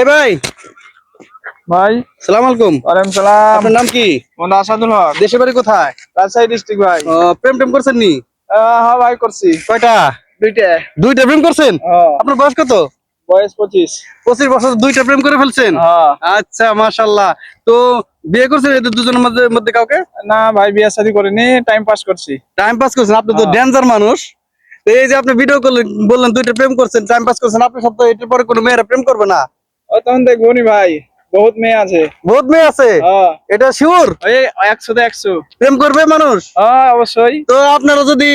এ ভাই। ভাই। সালাম আলাইকুম। ওয়ালাইকুম সালাম। আপনার নাম কি? মোহাম্মদ আসাদুল হক। দেশের বাড়ি কোথায়? রাজশাহী ডিস্ট্রিক্ট ভাই। প্রেম টেম করছেন নি? হ্যাঁ ভাই করছি। কয়টা? দুইটা। দুইটা প্রেম করছেন? হ্যাঁ, আপনার বয়স কত? বয়স পঁচিশ। পঁচিশ বছর দুইটা প্রেম করে ফেলছেন? হ্যাঁ। আচ্ছা মাশাল্লাহ তো বিয়ে করছেন এদের দুজনের মধ্যে মধ্যে কাউকে? না ভাই বিয়ে শাদী করিনি টাইম পাস করছি। টাইম পাস করছেন? আপনি তো হ্যাঁ। ডেঞ্জার মানুষ। এই যে আপনি ভিডিও করলেন বললেন দুইটা প্রেম করছেন টাইম পাস করছেন আপনি সব তো এটার পরে কোনো মেয়েরা প্রেম করবে না। ও তখন দেখব নি ভাই বহুত মেয়ে আছে। বহুত মেয়ে আছে? হ্যাঁ, এটা শিওর? একশো তো একশো। প্রেম করবে মানুষ? হ্যাঁ অবশ্যই। তো আপনারা যদি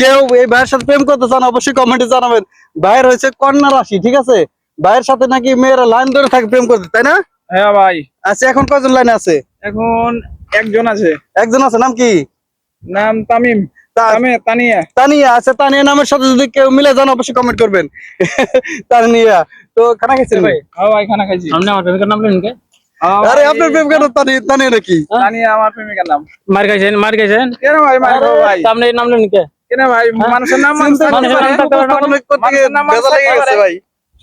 কেউ এই ভাইয়ের সাথে প্রেম করতে চান অবশ্যই কমেন্টে জানাবেন। ভাইয়ের হয়েছে কন্যা রাশি ঠিক আছে? ভাইয়ের সাথে নাকি মেয়েরা লাইন ধরে থাকে প্রেম করতে তাই না? হ্যাঁ ভাই। আচ্ছা এখন কয়জন লাইনে আছে? এখন একজন আছে। একজন আছে নাম কি? নাম তামিম। তানিয়া। তানিয়া আচ্ছা তানিয়া নামের সাথে যদি কেউ মিলে যান অবশ্যই কমেন্ট করবেন। তানিয়া তো খানা ভাই হ্যাঁ ভাই খানা খাইছি। সামনে আমার প্রেমিকার নাম লেন কে আরে আপনার প্রেম কেন তানিয়া তানিয়া নাকি? তানিয়া আমার প্রেমিকার নাম। মার খাইছেন মার খাইছেন? কেন ভাই মারবো ভাই? সামনে নাম লেন কে কেন ভাই মানুষের নাম মানুষের। ভাই।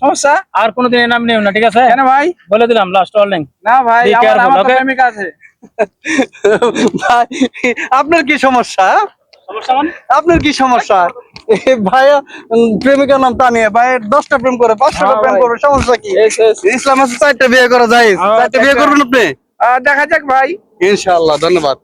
সমস্যা? আর কোনোদিন নাম নেও না ঠিক আছে? কেন ভাই? বলে দিলাম লাস্ট ওয়ার্নিং না ভাই আমার? প্রেমিকা আছে। ভাই আপনার কি সমস্যা? আপনার কি সমস্যা? ভাইয়া প্রেমিকার নাম তানিয়া। ভাইয়ের দশটা প্রেম করে পাঁচটা হ্যাঁ প্রেম করবে সমস্যা কি. ইসলাম আছে চারটা বিয়ে করা যায়। হ্যাঁ, চারটা বিয়ে করবেন আপনি? দেখা যাক ভাই। ইনশাআল্লাহ ধন্যবাদ।